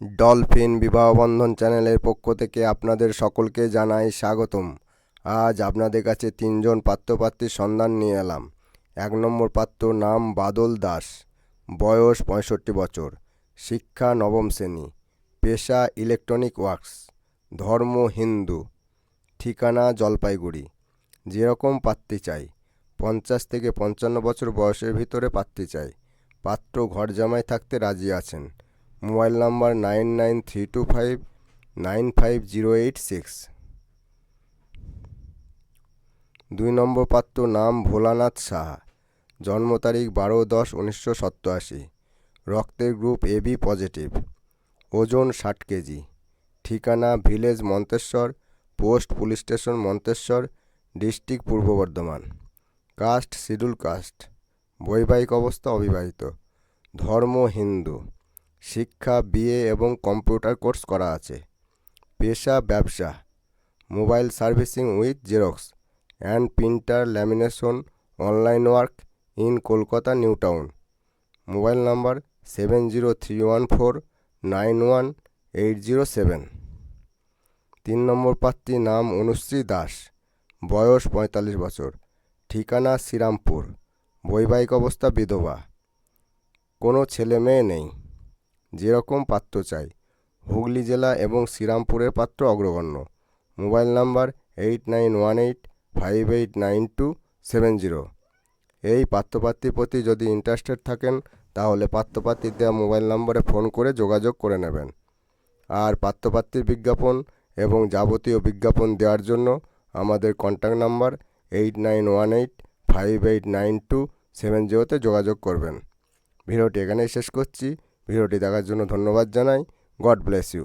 Dolphin Bibahabandhan চ্যানেলের পক্ষ থেকে আপনাদের সকলকে জানাই স্বাগতম। আজ আপনাদের কাছে তিনজন পাত্রপাত্রীর সন্ধান নিয়ে এলাম। এক নম্বর পাত্র নাম বাদল দাস, বয়স পঁয়ষট্টি বছর, শিক্ষা নবম শ্রেণি, পেশা ইলেকট্রনিক ওয়ার্কস ধর্ম হিন্দু, ঠিকানা জলপাইগুড়ি। যেরকম পাত্রী চাই, পঞ্চাশ থেকে পঞ্চান্ন বছর বয়সের ভিতরে পাত্রী চাই। পাত্র ঘর জামাই থাকতে রাজি আছেন। Mobile number nine nine three two five nine five zero eight six. দুই নম্বর পাত্র নাম ভোলানাথ সাহা। জন্ম তারিখ বারো দশ উনিশশো সত্তরাশি রক্তের গ্রুপ এবি পজিটিভ। ওজন ষাট কেজি। ঠিকানা village Manteswar, post police station Manteswar, district পূর্ব বর্ধমান। Caste, schedule caste. বৈবাহিক অবস্থা অবিবাহিত। ধর্ম হিন্দু। শিক্ষা, বিএ এবং কম্পিউটার কোর্স করা আছে। পেশা, ব্যবসা। Mobile servicing with xerox and printer lamination online work in Kolkata, New Town. Mobile number seven zero three one four nine one eight zero seven. তিন নম্বর প্রার্থী নাম অনুশ্রী দাস, বয়স পঁয়তাল্লিশ বছর। ঠিকানা শ্রীরামপুর, বৈবাহিক অবস্থা বিধবা। কোনো ছেলে মেয়ে নেই। যেরকম পাত্র চাই। হুগলি জেলা এবং শ্রীরামপুরের পাত্র অগ্রগণ্য। Mobile number eight nine one eight five eight nine two seven zero. এই পাত্রপাত্রীর প্রতি যদি ইন্টারেস্টেড থাকেন, তাহলে পাত্রপাত্রীর দেওয়া মোবাইল নম্বরে ফোন করে যোগাযোগ করে নেবেন। আর পাত্রপাত্রীর বিজ্ঞাপন এবং যাবতীয় বিজ্ঞাপন দেওয়ার জন্য আমাদের contact number eight nine one eight five eight nine two seven জিরোতে যোগাযোগ করবেন। ভিডিওটি এখানেই শেষ করছি। ভিডিওটি দেখার জন্য ধন্যবাদ জানাই। God bless you.